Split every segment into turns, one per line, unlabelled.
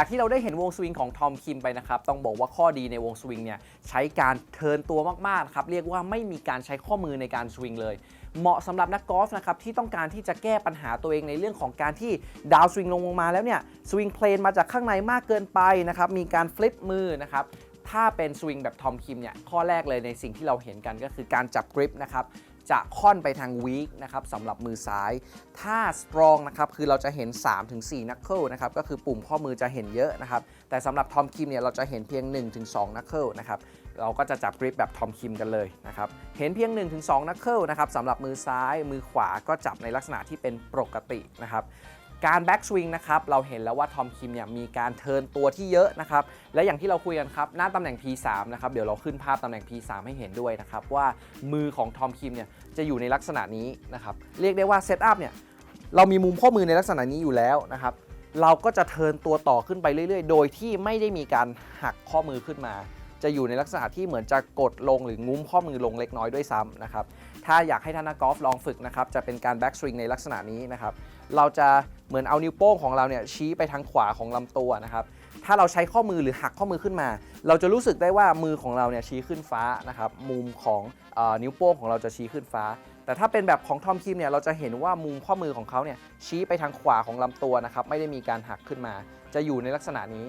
จากที่เราได้เห็นวงสวิงของทอมคิมไปนะครับ ต้องบอกว่าข้อดีในวงสวิงเนี่ยใช้การเทิร์นตัวมากๆครับ เรียกว่าไม่มีการใช้ข้อมือในการสวิงเลย เหมาะสำหรับนักกอล์ฟนะครับที่ต้องการที่จะแก้ปัญหาตัวเองในเรื่องของการที่ดาวสวิงลงมาแล้วเนี่ยสวิงเพลนมาจากข้างในมากเกินไปนะครับมีการฟลิปมือนะครับถ้าเป็นสวิงแบบทอมคิมเนี่ยข้อแรกเลยในสิ่งที่เราเห็นกันก็คือการจับกริปนะครับ จะค่อนไปทางวีคนะครับสำหรับมือซ้าย ถ้าสตรองนะครับคือเราจะเห็น 3-4นักเคิลนะครับก็คือปุ่มข้อมือจะเห็นเยอะนะครับแต่สำหรับทอมคิมเนี่ยเราจะเห็นเพียง 1-2นักเคิลนะครับเราก็จะจับกริปแบบทอมคิมกันเลยนะครับเห็นเพียง 1-2นักเคิลนะครับสำหรับมือซ้ายมือขวาก็จับในลักษณะที่เป็นปกตินะครับ การแบ็กสวิงนะครับเราเห็นแล้วว่าทอมคิมเนี่ยมีการเทิร์นตัวที่เยอะนะครับและอย่างที่เราคุยกันครับหน้าตำแหน่ง P3 นะครับเดี๋ยวเราขึ้นภาพตำแหน่ง P3 ให้เห็นด้วยนะครับว่ามือของทอมคิมเนี่ยจะอยู่ในลักษณะนี้นะครับเรียกได้ว่าเซตอัพเนี่ยเรามีมุมข้อมือในลักษณะนี้อยู่แล้วนะครับเราก็จะเทิร์นตัวต่อขึ้นไปเรื่อย ๆ โดยที่ไม่ได้มีการหักข้อมือขึ้นมา จะอยู่ในลักษณะที่เหมือนจะกดลงหรืองุ้มข้อมือลงเล็กน้อยด้วยซ้ำนะครับ ถ้าอยากให้ท่านนักกอล์ฟลองฝึกนะครับ จะเป็นการแบ็กสวิงในลักษณะนี้นะครับ เราจะเหมือนเอานิ้วโป้งของเราเนี่ยชี้ไปทางขวาของลำตัวนะครับ ถ้าเราใช้ข้อมือหรือหักข้อมือขึ้นมา เราจะรู้สึกได้ว่ามือของเราเนี่ยชี้ขึ้นฟ้านะครับ มุมของออนิ้วโป้งของเราจะชี้ขึ้นฟ้า แต่ถ้าเป็นแบบของทอมคิมเนี่ย เราจะเห็นว่ามุมข้อมือของเขาเนี่ยชี้ไปทางขวาของลำตัวนะครับ ไม่ได้มีการหักขึ้นมา จะอยู่ในลักษณะนี้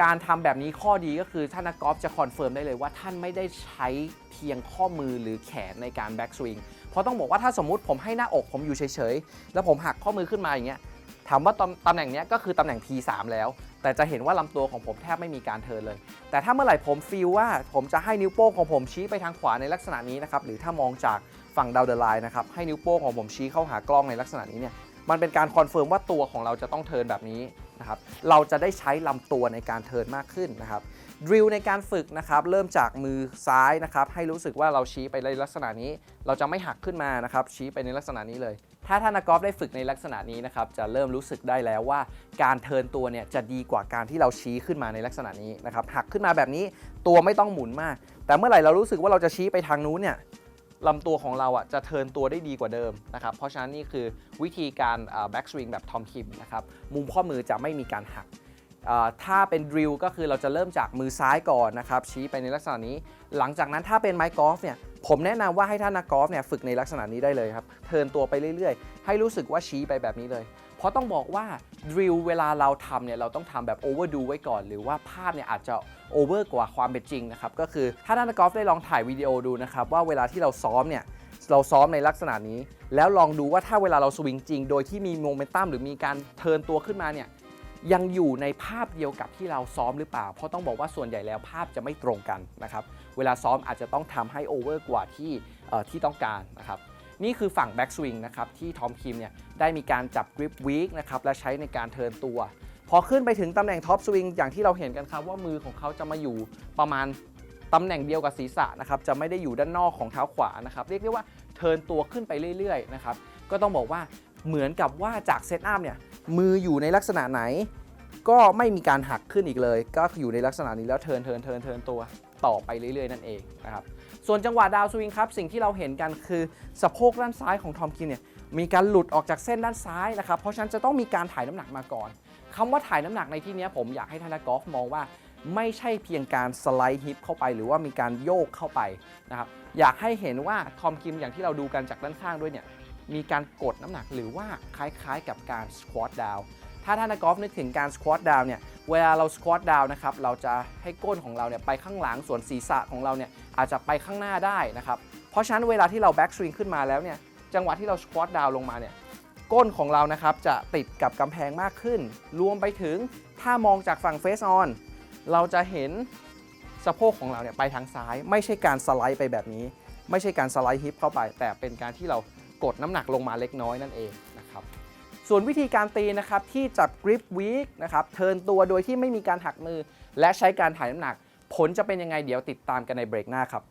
การทำแบบนี้ข้อดีก็คือท่านนักกอล์ฟจะคอนเฟิร์มได้เลยว่าท่านไม่ได้ใช้เพียงข้อมือหรือแขนในการแบ็กสวิงเพราะต้องบอกว่าถ้าสมมติผมให้หน้าอกผมอยู่เฉยๆ แล้วผมหักข้อมือขึ้นมาอย่างเงี้ยถามว่าตำตำแหน่งเนี้ยก็คือตำแหน่ง P3 แล้ว แต่จะเห็นว่าลำตัวของผมแทบไม่มีการเทินเลย แต่ถ้าเมื่อไหร่ผมฟีลว่าผมจะให้นิ้วโป้งของผมชี้ไปทางขวาในลักษณะนี้นะครับหรือถ้ามองจากฝั่งดาวเดอ l ไลน์นะครับให้นิ้วโป้งของผมชี้เข้าหากล้องในลักษณะนี้เนี่ยมันเป็นการคอนเฟิร์มว่าตัวของเราจะต้องเทินแบบนี้ นะครับเราจะได้ใช้ลำตัวในการเทิร์นมากขึ้นนะครับดริลในการฝึกนะครับเริ่มจากมือซ้ายนะครับให้รู้สึกว่าเราชี้ไปในลักษณะนี้ เราจะไม่หักขึ้นมานะครับชี้ไปในลักษณะนี้เลย ถ้าท่านนักกอล์ฟได้ฝึกในลักษณะนี้นะครับจะเริ่มรู้สึกได้แล้วว่า การเทิร์นตัวเนี่ยจะดีกว่าการที่เราชี้ขึ้นมาในลักษณะนี้นะครับหักขึ้นมาแบบนี้ตัวไม่ต้องหมุนมาก แต่เมื่อไหร่เรารู้สึกว่าเราจะชี้ไปทางนู้นเนี่ย ลำตัวของเราอะจะเทินตัวได้ดีกว่าเดิมนะครับเพราะฉะนั้นนี่คือวิธีการแบ็กสวิงแบบทอมคิมนะครับมุมข้อมือจะไม่มีการหักถ้าเป็นดริลก็คือเราจะเริ่มจากมือซ้ายก่อนนะครับชี้ไปในลักษณะนี้ หลังจากนั้นถ้าเป็นไม้กอล์ฟเนี่ยผมแนะนำว่าให้ท่านนักกอล์ฟเนี่ยฝึกในลักษณะนี้ได้เลยครับเทินตัวไปเรื่อยๆ ให้รู้สึกว่าชี้ไปแบบนี้เลย เพราะต้องบอกว่าดริลเวลาเราทำเนี่ยเราต้องทำแบบโอเวอร์ดูไว้ก่อน หรือว่าภาพเนี่ยอาจจะโอเวอร์กว่าความเป็นจริงนะครับ ก็คือถ้านักกอล์ฟได้ลองถ่ายวิดีโอดูนะครับ ว่าเวลาที่เราซ้อมเนี่ยเราซ้อมในลักษณะนี้ แล้วลองดูว่าถ้าเวลาเราสวิงจริง โดยที่มีโมเมนตัมหรือมีการเทิร์นตัวขึ้นมาเนี่ยยังอยู่ในภาพเดียวกับที่เราซ้อมหรือเปล่า เพราะต้องบอกว่าส่วนใหญ่แล้วภาพจะไม่ตรงกันนะครับ เวลาซ้อมอาจจะต้องทำให้โอเวอร์กว่าที่ที่ต้องการนะครับ นี่คือฝั่งแบ็กสวิงนะครับที่ทอมคิมเนี่ยได้มีการจับกริปวีคนะครับและใช้ในการเทิร์นตัว พอขึ้นไปถึงตำแหน่งท็อปสวิงอย่างที่เราเห็นกันครับว่ามือของเขาจะมาอยู่ประมาณตำแหน่งเดียวกับศีรษะนะครับจะไม่ได้อยู่ด้านนอกของเท้าขวานะครับเรียกได้ว่าเทิร์นตัวขึ้นไปเรื่อยๆนะครับก็ต้องบอกว่าเหมือนกับว่าจากเซตอัพเนี่ยมืออยู่ในลักษณะไหน ก็ไม่มีการหักขึ้นอีกเลย ก็อยู่ในลักษณะนี้แล้วเทิร์นเทิร์นเทิร์นเทิร์นตัวต่อไปเรื่อยๆ นั่นเองนะครับส่วนจังหวะดาวสวิงครับ สิ่งที่เราเห็นกันคือสะโพกด้านซ้ายของทอมคินเนี่ยมีการหลุดออกจากเส้นด้านซ้ายนะครับ เพราะฉะนั้นจะต้องมีการถ่ายน้ำหนักมาก่อนคำว่าถ่ายน้ำหนักในที่นี้ผมอยากให้ท่านนักกอล์ฟมองว่า ไม่ใช่เพียงการสไลด์ฮิปเข้าไป หรือว่ามีการโยกเข้าไปนะครับอยากให้เห็นว่าทอมคิมอย่างที่เราดูกันจากด้านข้างด้วยเนี่ยมีการกดน้ำหนักหรือว่าคล้ายๆ กับการสควอตดาว ถ้าท่านนักกอล์ฟนึกถึงการสควอตดาวเนี่ยเวลาเราสควอตดาวนะครับเราจะให้ก้นของเราเนี่ยไปข้างหลังส่วนศีรษะของเราเนี่ยอาจจะไปข้างหน้าได้นะครับเพราะฉะนั้นเวลาที่เราแบ็กสวิงขึ้นมาแล้วเนี่ยจังหวะที่เราสควอตดาวลงมาเนี่ยก้นของเรานะครับจะติดกับกำแพงมากขึ้น รวมไปถึงถ้ามองจากฝั่งเฟสออนเราจะเห็นสะโพกของเราเนี่ยไปทางซ้าย ไม่ใช่การสไลด์ไปแบบนี้ ไม่ใช่การสไลด์ฮิปเข้าไป แต่เป็นการที่เรากดน้ำหนักลงมาเล็กน้อยนั่นเอง ส่วนวิธีการตีนะครับที่จับกริปวีคนะครับเทินตัวโดยที่ไม่มีการหักมือ และใช้การถ่ายน้ำหนัก ผลจะเป็นยังไงเดี๋ยวติดตามกันในเบรกหน้าครับ